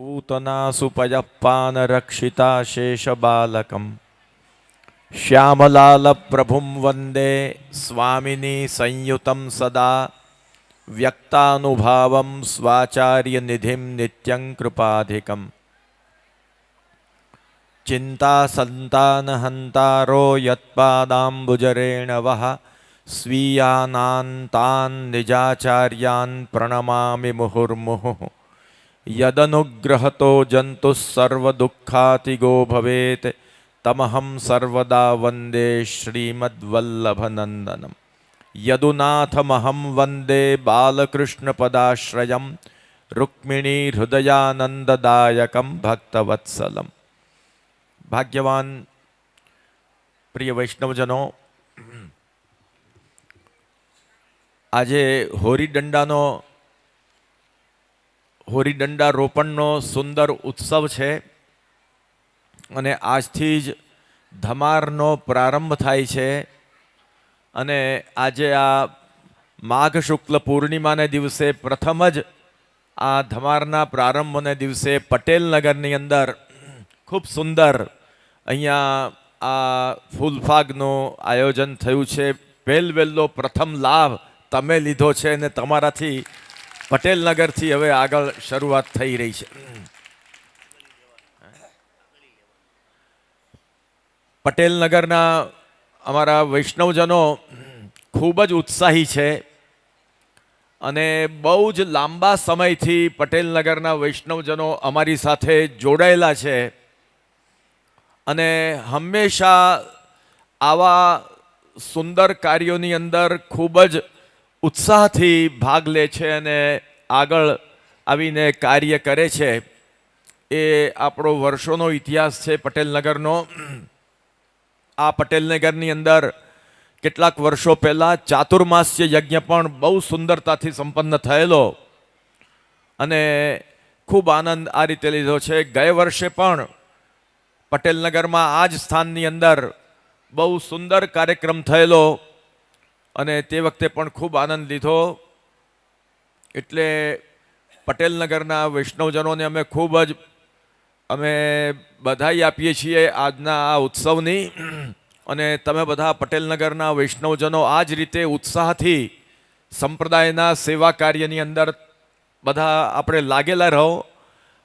पूतनासुपयःपानरक्षिता शेषबालकम् श्यामलालप्रभुं वन्दे स्वामिनी संयुतं सदा व्यक्तानुभावं स्वाचार्यनिधिं नित्यं कृपाधिकम् चिन्तासन्तानहन्तारो यत्पादाम्बुजरेण वः स्वीयानान्तान् निजाचार्यान् प्रणमामि मुहुर्मुहुः યદનુગ્રહતો જંતુ સર્વદુઃખાતિગો ભવેત તમહમ સર્વદા વંદે શ્રીમદ્વલ્લભનંદનમ યદુનાથમહમ વંદે બાલકૃષ્ણપદાશ્રયમ રૂક્મિણી હૃદયાનંદદાયકમ ભક્તવત્સલમ ભાગ્યવાન પ્રિય વૈષ્ણવજનો આજે હોરીદંડાનો દંડાનો હોરી દંડા રોપણનો સુંદર ઉત્સવ છે અને આજથી જ ધમારનો પ્રારંભ થાય છે અને આજે આ માઘ શુક્લ પૂર્ણિમાને દિવસે પ્રથમ જ આ ધમારના પ્રારંભને દિવસે પટેલ નગરની અંદર ખૂબ સુંદર અહીંયા આ ફૂલફાગનું આયોજન થયું છે. વહેલ વહેલો પ્રથમ લાભ તમે લીધો છે અને તમારાથી પટેલનગરથી હવે આગળ શરૂઆત થઈ રહી છે. પટેલનગરના અમારા વૈષ્ણવજનો ખૂબ જ ઉત્સાહી છે અને બહુ જ લાંબા સમયથી પટેલ નગરના વૈષ્ણવજનો અમારી સાથે જોડાયેલા છે અને હંમેશા આવા સુંદર કાર્યોની અંદર ખૂબ જ ઉત્સાહથી ભાગ લે છે અને આગળ આવીને કાર્ય કરે છે. એ આપણો વર્ષોનો ઇતિહાસ છે પટેલનગરનો. આ પટેલનગરની અંદર કેટલાક વર્ષો પહેલાં ચાતુર્માસ્ય યજ્ઞ પણ બહુ સુંદરતાથી સંપન્ન થયેલો અને ખૂબ આનંદ આ રીતે લીધો છે. ગયા વર્ષે પણ પટેલનગરમાં આ જ સ્થાનની અંદર બહુ સુંદર કાર્યક્રમ થયેલો. અને તે વખતે પણ ખૂબ આનંદ લીધો. એટલે પટેલનગરના વૈષ્ણવજનોને અમે ખૂબ જ, અમે બધાઈ આપીએ છીએ આજના આ ઉત્સવની. અને તમે બધા પટેલનગરના વૈષ્ણવજનો આ જ રીતે ઉત્સાહથી સંપ્રદાયના સેવા કાર્યની અંદર બધા આપણે લાગેલા રહો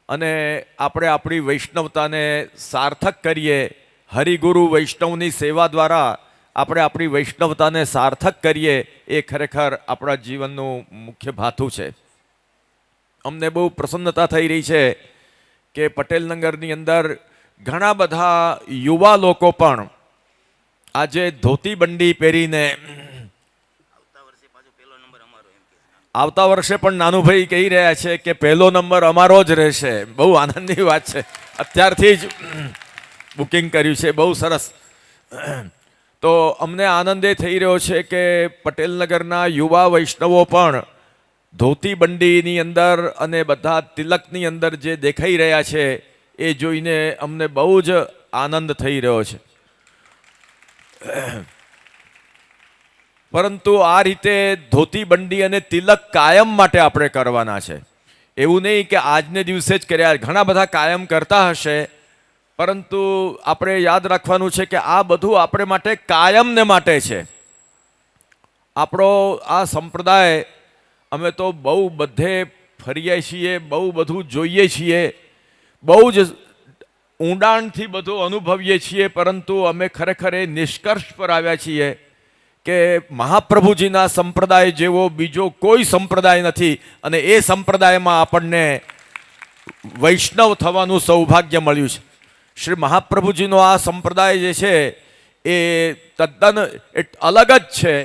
અને આપણે આપણી વૈષ્ણવતાને સાર્થક કરીએ. હરિગુરુ વૈષ્ણવની સેવા દ્વારા આપણે આપણી વૈષ્ણવતાને સાર્થક કરીએ એ ખરેખર આપણા જીવનનું મુખ્ય ભાથું છે. અમને બહુ પ્રસન્નતા થઈ રહી છે કે પટેલનગરની અંદર ઘણા બધા યુવા લોકો પણ આજે ધોતી બંડી પહેરીને આવતા વર્ષે આવતા પણ નાનુભાઈ કહી રહ્યા છે કે પહેલો નંબર અમારો જ રહેશે. બહુ આનંદની વાત છે. અત્યારથી જ બુકિંગ કર્યું છે. બહુ સરસ. તો અમને આનંદ એ થઈ રહ્યો છે કે પટેલનગરના યુવા વૈષ્ણવો પણ ધોતી બંડીની અંદર અને બધા તિલકની અંદર જે દેખાઈ રહ્યા છે એ જોઈને અમને બહુ જ આનંદ થઈ રહ્યો છે. પરંતુ આ રીતે ધોતી બંડી અને તિલક કાયમ માટે આપણે કરવાના છે. એવું નહીં કે આજને દિવસે જ કર્યા, ઘણા બધા કાયમ કરતા હશે પરંતુ આપણે યાદ રાખવાનું છે કે આ બધું આપણે માટે કાયમને માટે છે. આપણો આ સંપ્રદાય અમે તો બહુ બધે ફરીએ છીએ, બહુ બધું જોઈએ છીએ, બહુ જ ઊંડાણથી બધું અનુભવીએ છીએ, પરંતુ અમે ખરેખર એ નિષ્કર્ષ પર આવ્યા છીએ કે મહાપ્રભુજીના સંપ્રદાય જેવો બીજો કોઈ સંપ્રદાય નથી અને એ સંપ્રદાયમાં આપણને વૈષ્ણવ થવાનું સૌભાગ્ય મળ્યું છે. શ્રી મહાપ્રભુજીનો આ સંપ્રદાય જે છે એ તદ્દન અલગ જ છે.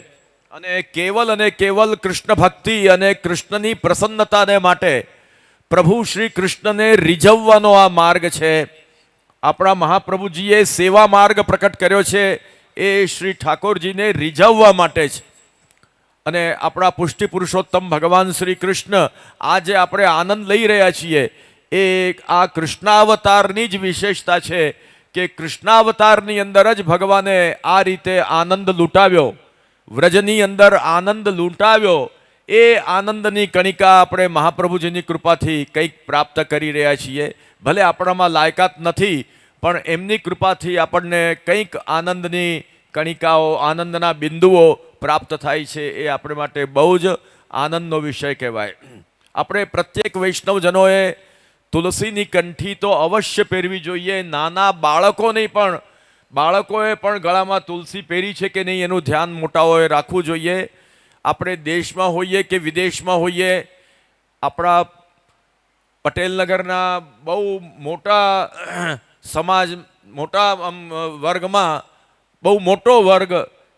અને કેવલ અને કેવલ કૃષ્ણ ભક્તિ અને કૃષ્ણની પ્રસન્નતાને માટે પ્રભુ શ્રી કૃષ્ણને રીઝવવાનો આ માર્ગ છે. આપણા મહાપ્રભુજીએ સેવા માર્ગ પ્રકટ કર્યો છે એ શ્રી ઠાકોરજીને રીઝવવા માટે છે. અને આપણા પુષ્ટિ પુરુષોત્તમ ભગવાન શ્રી કૃષ્ણ આજે આપણે આનંદ લઈ રહ્યા છીએ. એ આ કૃષ્ણાવતારની જ વિશેષતા છે કે કૃષ્ણાવતારની અંદર જ ભગવાને આ રીતે આનંદ લૂંટાવ્યો. વ્રજની અંદર આનંદ લૂંટાવ્યો. એ આનંદની કણિકા આપણે મહાપ્રભુજીની કૃપાથી કંઈક પ્રાપ્ત કરી રહ્યા છીએ. ભલે આપણામાં લાયકાત નથી, પણ એમની કૃપાથી આપણને કંઈક આનંદની કણિકાઓ, આનંદના બિંદુઓ પ્રાપ્ત થાય છે એ આપણે માટે બહુ જ આનંદનો વિષય કહેવાય. આપણે પ્રત્યેક વૈષ્ણવજનોએ તુલસીની કંઠી તો અવશ્ય પહેરવી જોઈએ. નાના બાળકોને પણ, બાળકોએ પણ ગળામાં તુલસી પહેરી છે કે નહીં એનું ધ્યાન મોટાઓએ રાખવું જોઈએ. આપણે દેશમાં હોઈએ કે વિદેશમાં હોઈએ, આપણા પટેલનગરના બહુ મોટા સમાજ, મોટા વર્ગમાં બહુ મોટો વર્ગ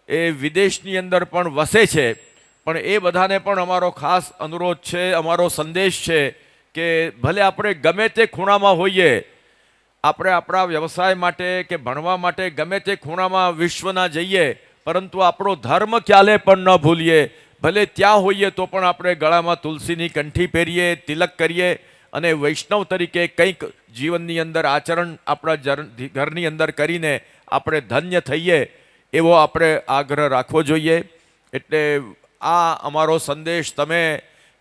એ વિદેશની અંદર પણ વસે છે. પણ એ બધાને પણ અમારો ખાસ અનુરોધ છે, અમારો સંદેશ છે કે ભલે આપણે ગમે તે ખૂણામાં હોઈએ, આપણે આપણા વ્યવસાય માટે કે ભણવા માટે ગમે તે ખૂણામાં વિશ્વના જઈએ, પરંતુ આપણો ધર્મ ક્યાલે પણ ન ભૂલીએ. ભલે ત્યાં હોઈએ તો પણ આપણે ગળામાં તુલસીની કંઠી પહેરીએ, તિલક કરીએ અને વૈષ્ણવ તરીકે કંઈક જીવનની અંદર આચરણ આપણા ઘરની અંદર કરીને આપણે ધન્ય થઈએ, એવો આપણે આગ્રહ રાખવો જોઈએ. એટલે આ અમારો સંદેશ તમે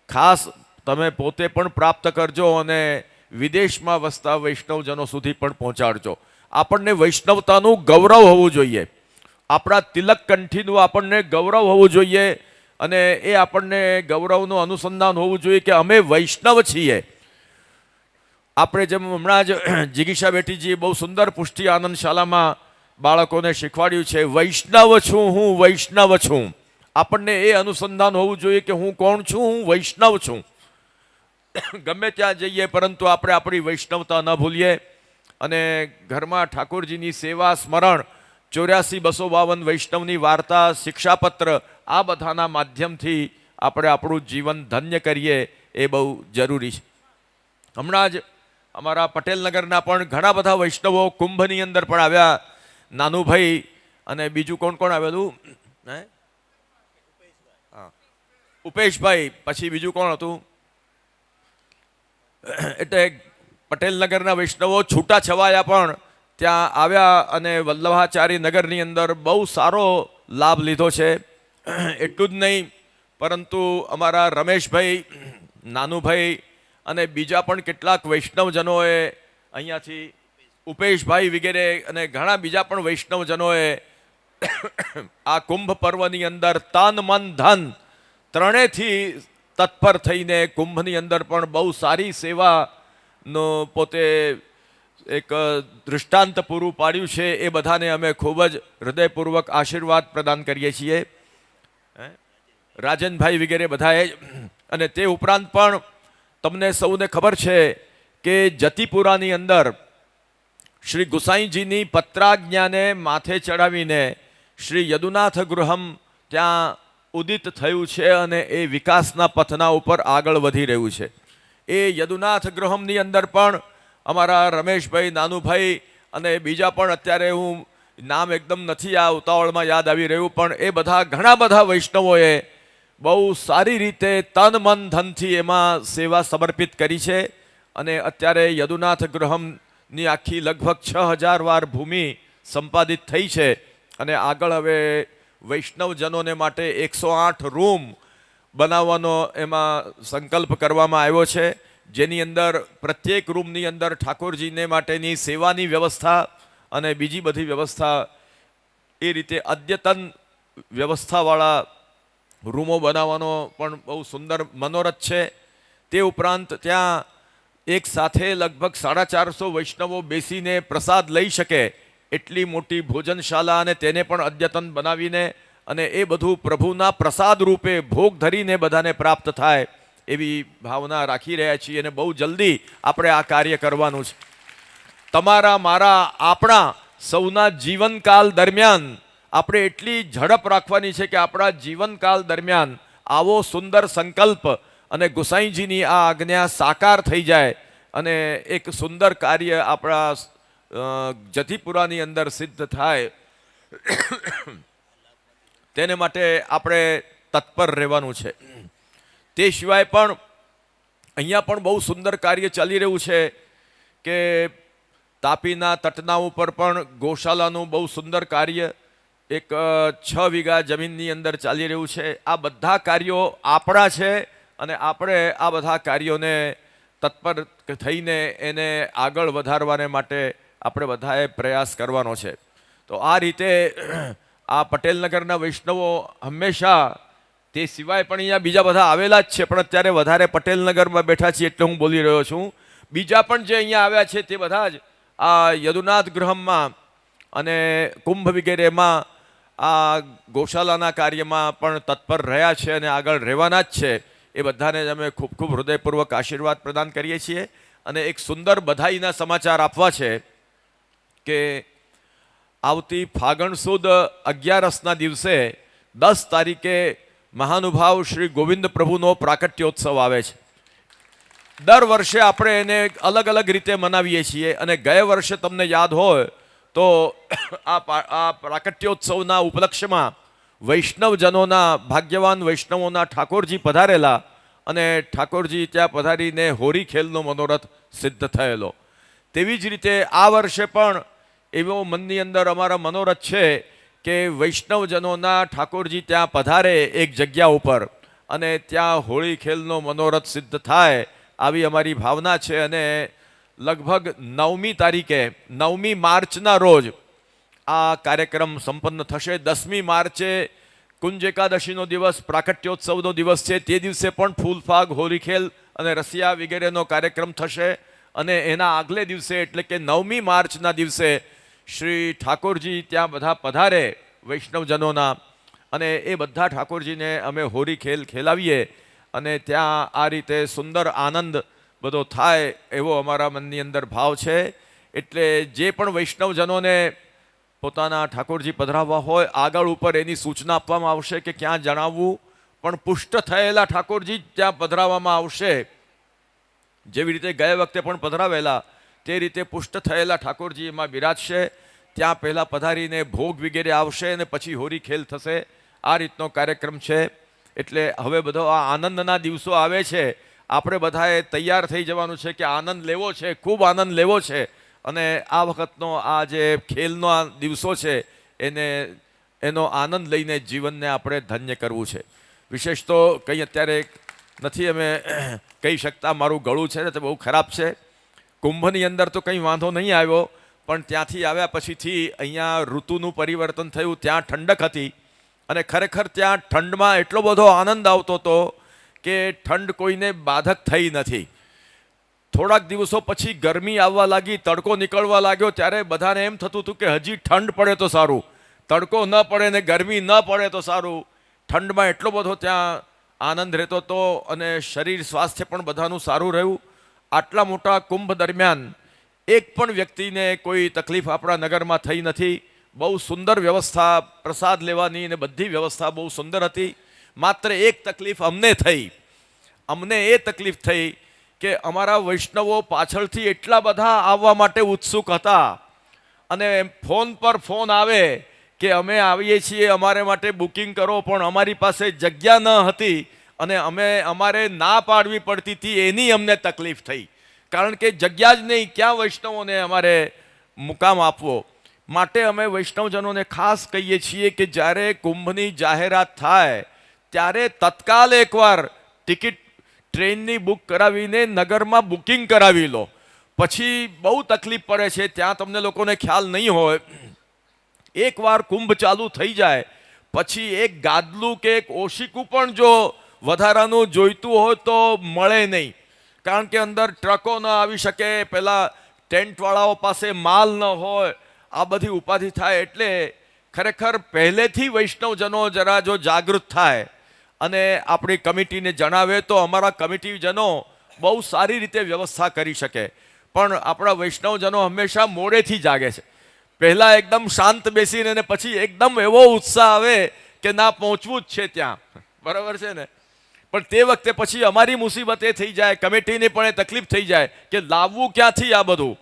ખાસ તમે પોતે પણ પ્રાપ્ત કરજો અને વિદેશમાં વસતા વૈષ્ણવજનો સુધી પણ પહોંચાડજો. આપણને વૈષ્ણવતાનું ગૌરવ હોવું જોઈએ. આપણા તિલક કંઠીનું આપણને ગૌરવ હોવું જોઈએ અને એ આપણને ગૌરવનું અનુસંધાન હોવું જોઈએ કે અમે વૈષ્ણવ છીએ. આપણે જેમ હમણાં જ જિગીશા બેઠીજીએ બહુ સુંદર પુષ્ટિ આનંદ શાળામાં બાળકોને શીખવાડ્યું છે, વૈષ્ણવ છું હું, વૈષ્ણવ છું. આપણને એ અનુસંધાન હોવું જોઈએ કે હું કોણ છું, હું વૈષ્ણવ છું. ગમે ત્યાં જઈએ, પરંતુ આપણે આપણી વૈષ્ણવતા ન ભૂલીએ. અને ઘરમાં ઠાકોરજીની સેવા, સ્મરણ, ચોર્યાસી બસો બાવન વૈષ્ણવની વાર્તા, શિક્ષાપત્ર, આ બધાના માધ્યમથી આપણે આપણું જીવન ધન્ય કરીએ એ બહુ જરૂરી છે. હમણાં જ અમારા પટેલનગરના પણ ઘણા બધા વૈષ્ણવો કુંભની અંદર પણ આવ્યા. નાનુભાઈ અને બીજું કોણ કોણ આવેલું હે. ઉપેશભાઈ, પછી બીજું કોણ હતું? એટલે પટેલનગરના વૈષ્ણવો છૂટા છવાયા પણ ત્યાં આવ્યા અને વલ્લભાચારી નગરની અંદર બહુ સારો લાભ લીધો છે. એટલું જ નહીં, પરંતુ અમારા રમેશભાઈ, નાનુભાઈ અને બીજા પણ કેટલાક વૈષ્ણવજનોએ અહીંયાથી ઉપેશભાઈ વગેરે અને ઘણા બીજા પણ વૈષ્ણવજનોએ આ કુંભ પર્વની અંદર તન, મન, ધન ત્રણેયથી તત્પર થઈને કુંભની અંદર પણ બહુ સારી સેવાનો પોતે એક દૃષ્ટાંત પૂરું પાડ્યું છે, એ બધાને અમે ખૂબ જ હૃદયપૂર્વક આશીર્વાદ પ્રદાન કરીએ છીએ? રાજનભાઈ વગેરે બધાએ અને તે ઉપરાંત પણ તમને સૌને ખબર છે કે જતીપુરાની અંદર શ્રી ગુસાઈજીની પત્રાજ્ઞાને માથે ચડાવીને શ્રી યદુનાથ ગૃહમ ત્યાં ઉદિત થયું છે અને એ વિકાસના પથના ઉપર આગળ વધી રહ્યું છે. એ યદુનાથ ગૃહમની અંદર પણ અમારા રમેશભાઈ, નાનુભાઈ અને બીજા પણ અત્યારે હું નામ એકદમ નથી આ ઉતાવળમાં યાદ આવી રહ્યું, પણ એ બધા ઘણા બધા વૈષ્ણવોએ બહુ સારી રીતે તન, મન, ધનથી એમાં સેવા સમર્પિત કરી છે અને અત્યારે યદુનાથ ગૃહમની આખી લગભગ છ હજાર વાર ભૂમિ સંપાદિત થઈ છે અને આગળ હવે વૈષ્ણવજનોને માટે એકસો આઠ રૂમ બનાવવાનો એમાં સંકલ્પ કરવામાં આવ્યો છે. જેની અંદર પ્રત્યેક રૂમની અંદર ઠાકોરજીને માટેની સેવાની વ્યવસ્થા અને બીજી બધી વ્યવસ્થા એ રીતે અદ્યતન વ્યવસ્થાવાળા રૂમો બનાવવાનો પણ બહુ સુંદર મનોરથ છે. તે ઉપરાંત ત્યાં એક સાથે લગભગ સાડા ચારસો વૈષ્ણવો બેસીને પ્રસાદ લઈ શકે એટલી મોટી ભોજનશાલા અને તેને પણ અદ્યતન બનાવીને અને એ બધું પ્રભુના પ્રસાદ રૂપે ભોગ ધરીને બધાને પ્રાપ્ત થાય એવી ભાવના રાખી રહ્યા છીએ અને બહુ જલ્દી આપણે આ કાર્ય કરવાનું છે. તમારા, મારા, આપણા સૌના જીવનકાલ દરમિયાન આપણે એટલી ઝડપ રાખવાની છે કે આપણા જીવનકાલ દરમિયાન આવો સુંદર સંકલ્પ અને ગુસાઈજીની આ આજ્ઞા સાકાર થઈ જાય અને એક સુંદર કાર્ય આપણા જથીપુરાની અંદર સિદ્ધ થાય. તેને માટે આપણે તત્પર રહેવાનું છે. તે સિવાય પણ અહીંયા પણ બહુ સુંદર કાર્ય ચાલી રહ્યું છે કે તાપીના તટના ઉપર પણ ગૌશાલાનું બહુ સુંદર કાર્ય એક છ વીઘા જમીનની અંદર ચાલી રહ્યું છે. આ બધા કાર્યો આપણા છે અને આપણે આ બધા કાર્યોને તત્પર થઈને એને આગળ વધારવાને માટે આપણે બધાએ પ્રયાસ કરવાનો છે. તો આ રીતે આ પટેલનગરના વૈષ્ણવો હંમેશા તે સિવાય પણ અહીંયા બીજા બધા આવેલા જ છે, પણ અત્યારે વધારે પટેલનગરમાં બેઠા છીએ એટલે હું બોલી રહ્યો છું. બીજા પણ જે અહીંયા આવ્યા છે તે બધા જ આ યદુનાથ ગૃહમાં અને કુંભ વગેરેમાં આ ગૌશાલાના કાર્યમાં પણ તત્પર રહ્યા છે અને આગળ રહેવાના જ છે. એ બધાને જ અમે ખૂબ ખૂબ હૃદયપૂર્વક આશીર્વાદ પ્રદાન કરીએ છીએ. અને એક સુંદર બધાઈના સમાચાર આપવા છે. કે આવતી ફાગણ સુદ અગિયારસના દિવસે દસ તારીખે મહાનુભાવ શ્રી ગોવિંદ પ્રભુનો પ્રાકટ્યોત્સવ આવે છે. દર વર્ષે આપણે એને અલગ અલગ રીતે મનાવીએ છીએ અને ગયા વર્ષે તમને યાદ હોય તો આ આ પ્રાકટ્યોત્સવના ઉપલક્ષ્યમાં વૈષ્ણવજનોના, ભાગ્યવાન વૈષ્ણવોના ઠાકોરજી પધારેલા અને ઠાકોરજી ત્યાં પધારીને હોરી ખેલનો મનોરથ સિદ્ધ થયેલો. તેવી જ રીતે આ વર્ષે પણ એવો મનની અંદર અમારા મનોરથ છે કે વૈષ્ણવજનોના ઠાકોરજી ત્યાં પધારે એક જગ્યા ઉપર અને ત્યાં હોળી ખેલનો મનોરથ સિદ્ધ થાય આવી અમારી ભાવના છે અને લગભગ નવમી તારીખે, નવમી માર્ચના રોજ આ કાર્યક્રમ સંપન્ન થશે. દસમી માર્ચે કુંજ એકાદશીનો દિવસ, પ્રાકટ્યોત્સવનો દિવસ છે. તે દિવસે પણ ફૂલફાગ હોલીખેલ અને રસિયા વગેરેનો કાર્યક્રમ થશે અને એના આગલે દિવસે એટલે કે નવમી માર્ચના દિવસે શ્રી ઠાકોરજી ત્યાં બધા પધારે વૈષ્ણવજનોના. અને એ બધા ઠાકોરજીને અમે હોરી ખેલ ખેલાવીએ અને ત્યાં આ રીતે સુંદર આનંદ બધો થાય એવો અમારા મનની અંદર ભાવ છે. એટલે જે પણ વૈષ્ણવજનોને પોતાના ઠાકોરજી પધરાવવા હોય, આગળ ઉપર એની સૂચના આપવામાં આવશે કે ક્યાં જણાવવું. પણ પુષ્ટ થયેલા ઠાકોરજી ત્યાં પધરાવવામાં આવશે. જેવી રીતે ગયા વખતે પણ પધરાવેલા તે રીતે પુષ્ટ થયેલા ઠાકોરજી એમાં બિરાજશે. ત્યાં પહેલાં પધારીને ભોગ વગેરે આવશે અને પછી હોરી ખેલ થશે. આ રીતનો કાર્યક્રમ છે. એટલે હવે બધો આ આનંદના દિવસો આવે છે. આપણે બધાએ તૈયાર થઈ જવાનું છે કે આનંદ લેવો છે, ખૂબ આનંદ લેવો છે. અને આ વખતનો આ જે ખેલનો આ દિવસો છે, એને, એનો આનંદ લઈને જીવનને આપણે ધન્ય કરવું છે. વિશેષ તો કંઈ અત્યારે નથી અમે કહી શકતા. મારું ગળું છે ને તે બહુ ખરાબ છે. કુંભની અંદર તો કંઈ વાંધો નહીં આવ્યો, પણ ત્યાંથી આવ્યા પછીથી અહીંયા ઋતુનું પરિવર્તન થયું, ત્યાં ઠંડક હતી. અને ખરેખર ત્યાં ઠંડમાં એટલો બધો આનંદ આવતો હતો કે ઠંડ કોઈને બાધક થઈ નથી. થોડાક દિવસો પછી ગરમી આવવા લાગી, તડકો નીકળવા લાગ્યો, ત્યારે બધાને એમ થતું હતું કે હજી ઠંડ પડે તો સારું. તડકો ન પડે ને ગરમી ન પડે તો સારું. ઠંડમાં એટલો બધો ત્યાં આનંદ રહેતો હતો અને શરીર સ્વાસ્થ્ય પણ બધાનું સારું રહ્યું. આટલા મોટા કુંભ દરમિયાન એક પણ વ્યક્તિને કોઈ તકલીફ આપણા નગરમાં થઈ નથી. બહુ સુંદર વ્યવસ્થા પ્રસાદ લેવાની અને બધી વ્યવસ્થા બહુ સુંદર હતી. માત્ર એક તકલીફ અમને થઈ. અમને એ તકલીફ થઈ કે અમારા વૈષ્ણવો પાછળથી એટલા બધા આવવા માટે ઉત્સુક હતા અને ફોન પર ફોન આવે કે અમે આવીએ છીએ, અમારે માટે બુકિંગ કરો, પણ અમારી પાસે જગ્યા ન હતી. અને અમે અમારે ના પાડવી પડતી હતી, એની અમને તકલીફ થઈ. કારણ કે જગ્યા જ નહીં, ક્યાં વૈષ્ણવોને અમારે મુકામ આપવો? માટે અમે વૈષ્ણવજનોને ખાસ કહીએ છીએ કે જ્યારે કુંભની જાહેરાત થાય, ત્યારે તત્કાલ એકવાર ટિકિટ ટ્રેનની બુક કરાવીને નગરમાં બુકિંગ કરાવી લો. પછી બહુ તકલીફ પડે છે, ત્યાં તમને લોકોને ખ્યાલ નહીં હોય. એકવાર કુંભ ચાલુ થઈ જાય, પછી એક ગાદલું કે એક ઓશિકું પણ જો વધારાનું જોઈતું હોય તો મળે નહીં. કારણ કે અંદર ટ્રકો ન આવી શકે પહેલાં ટેન્ટવાળાઓ પાસે માલ ન હોય, આ બધી ઉપાધિ થાય એટલે ખરેખર પહેલેથી વૈષ્ણવજનો જરા જો જાગૃત થાય અને આપણી કમિટીને જણાવે તો અમારા કમિટીજનો બહુ સારી રીતે વ્યવસ્થા કરી શકે. પણ આપણા વૈષ્ણવજનો હંમેશા મોડેથી જાગે છે. પહેલાં એકદમ શાંત બેસીને અને પછી એકદમ એવો ઉત્સાહ આવે કે ના, પહોંચવું જ છે ત્યાં. બરાબર છે ને? પણ તે વખતે પછી અમારી મુસીબત એ થઈ જાય, કમિટીની પણ એ તકલીફ થઈ જાય કે લાવવું ક્યાંથી આ બધું?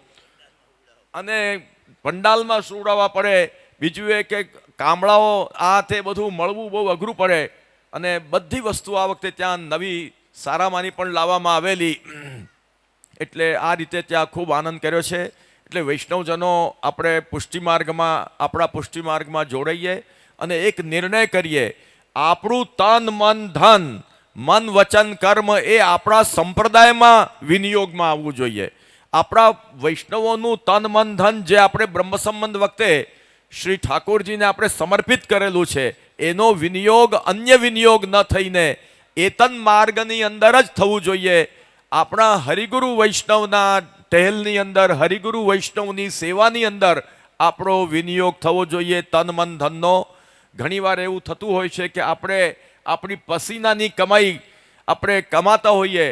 અને પંડાલમાં સુવડાવવા પડે, બીજું એ કે કામળાઓ આ તે બધું મળવું બહુ અઘરું પડે. અને બધી વસ્તુ આ વખતે ત્યાં નવી સારામાંની પણ લાવવામાં આવેલી. એટલે આ રીતે ત્યાં ખૂબ આનંદ કર્યો છે. એટલે વૈષ્ણવજનો આપણે પુષ્ટિમાર્ગમાં, આપણા પુષ્ટિમાર્ગમાં જોડાઈએ અને એક નિર્ણય કરીએ. આપણું તન મન ધન મન, વચન, કર્મ એ આપણા સંપ્રદાયમાં વિનિયોગમાં આવવું જોઈએ. આપણા વૈષ્ણવોનું તન, મન, ધન જે આપણે બ્રહ્મ સંબંધ વખતે શ્રી ઠાકોરજીને આપણે સમર્પિત કરેલું છે, એનો વિનિયોગ, અન્ય વિનિયોગ ન થઈને એતન માર્ગની અંદર જ થવું જોઈએ. આપણા હરિગુરુ વૈષ્ણવના ટહેલની અંદર, હરિગુરુ વૈષ્ણવની સેવાની અંદર આપણો વિનિયોગ થવો જોઈએ તન, મન, ધનનો. ઘણીવાર એવું થતું હોય છે કે આપણે આપણી પસીનાની કમાઈ આપણે કમાતા હોઈએ,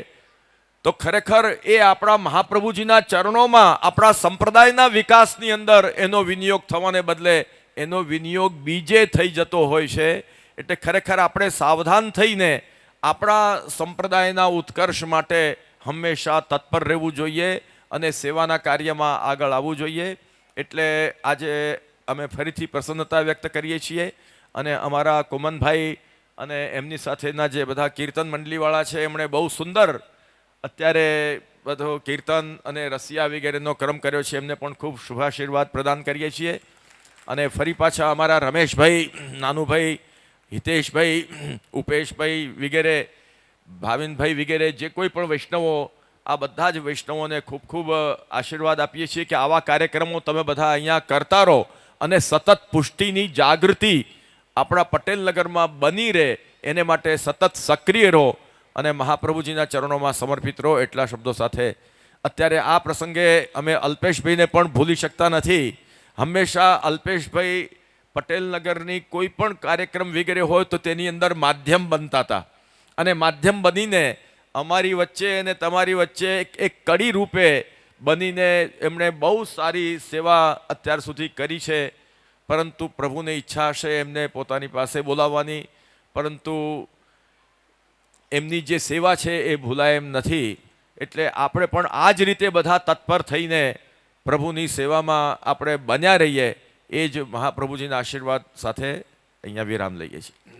તો ખરેખર એ આપણા મહાપ્રભુજીના ચરણોમાં, આપણા સંપ્રદાયના વિકાસની અંદર એનો વિનિયોગ થવાને બદલે એનો વિનિયોગ બીજે થઈ જતો હોય છે. એટલે ખરેખર આપણે સાવધાન થઈને આપણા સંપ્રદાયના ઉત્કર્ષ માટે હંમેશા તત્પર રહેવું જોઈએ અને સેવાના કાર્યમાં આગળ આવવું જોઈએ. એટલે આજે અમે ફરીથી પ્રસન્નતા વ્યક્ત કરીએ છીએ અને અમારા કુમનભાઈ અને એમની સાથેના જે બધા કીર્તન મંડળીવાળા છે, એમણે બહુ સુંદર અત્યારે બધો કીર્તન અને રસિયા વગેરેનો ક્રમ કર્યો છે, એમને પણ ખૂબ શુભાશીર્વાદ પ્રદાન કરીએ છીએ. અને ફરી પાછા અમારા રમેશભાઈ, નાનુભાઈ, હિતેશભાઈ, ઉપેશભાઈ વગેરે, ભાવિનભાઈ વગેરે જે કોઈ પણ વૈષ્ણવો, આ બધા જ વૈષ્ણવોને ખૂબ ખૂબ આશીર્વાદ આપીએ છીએ કે આવા કાર્યક્રમો તમે બધા અહીંયા કરતા રહો અને સતત પુષ્ટિની જાગૃતિ આપણા પટેલ નગરમાં બની રહે, એને માટે સતત સક્રિય રહો અને મહાપ્રભુજીના ચરણોમાં સમર્પિત રહો એટલા શબ્દો સાથે. અત્યારે આ પ્રસંગે અમે અલ્પેશભાઈને પણ ભૂલી શકતા નથી. હંમેશા અલ્પેશભાઈ પટેલ નગરની કોઈ પણ કાર્યક્રમ વગેરે હોય તો તેની અંદર માધ્યમ બનતા હતા. અને માધ્યમ બનીને અમારી વચ્ચે અને તમારી વચ્ચે એક એક કડી રૂપે બનીને એમણે બહુ સારી સેવા અત્યાર સુધી કરી છે. પરંતુ પ્રભુને ઈચ્છા હશે, એમને પોતાની પાસે બોલાવવાની. પરંતુ એમની જે સેવા છે એ ભૂલાય એમ નથી. એટલે આપણે પણ આ જ રીતે બધા તત્પર થઈને પ્રભુની સેવામાં આપણે બન્યા રહીએ, એ જ મહાપ્રભુજીના આશીર્વાદ સાથે અહીંયા વિરામ લઈએ છીએ.